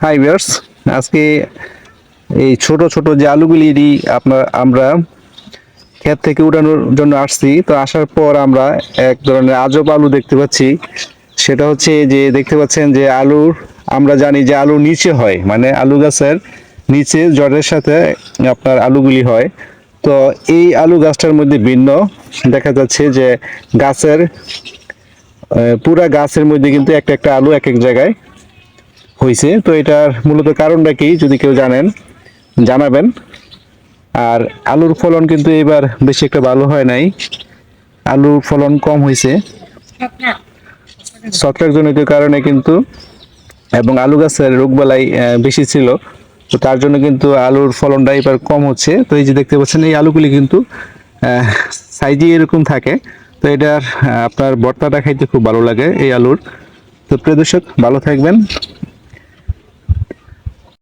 Hi viewers আজকে এই ছোট ছোট যে আলুগুলি আপনার, আমরা ক্ষেত থেকে উঠানোর জন্য আসছি। তো আসার পর আমরা এক ধরনের আজব আলু দেখতে পাচ্ছি। সেটা হচ্ছে যে দেখতে পাচ্ছেন যে আলুর, আমরা জানি যে আলু নিচে হয় মানে আলু গাছের নিচে জড়ের সাথে আপনার আলুগুলি হয়। তো এই আলু গাছটার মধ্যে ভিন্ন দেখা যাচ্ছে যে গাছের পুরা গাছের মধ্যে কিন্তু একটা একটা আলু এক এক জায়গায় হয়েছে তো এটার মূলত কারণটা কি যদি কেউ জানেন জানাবেন। আর আলুর ফলন কিন্তু এবার বেশি একটা ভালো হয় নাই। আলুর ফলন কম হয়েছে ছত্রাক জনিত কারণে কিন্তু এবং আলু গাছের রোগবালাই আহ, বেশি ছিল। তো তার জন্য কিন্তু আলুর ফলনটা এবার কম হচ্ছে। তো এই যে দেখতে পাচ্ছেন এই আলুগুলি কিন্তু সাইজে এরকম থাকে। তো এটার আপনার ভর্তাটা খাইতে খুব ভালো লাগে এই আলুর। তো প্রিয় দর্শক ভালো থাকবেন।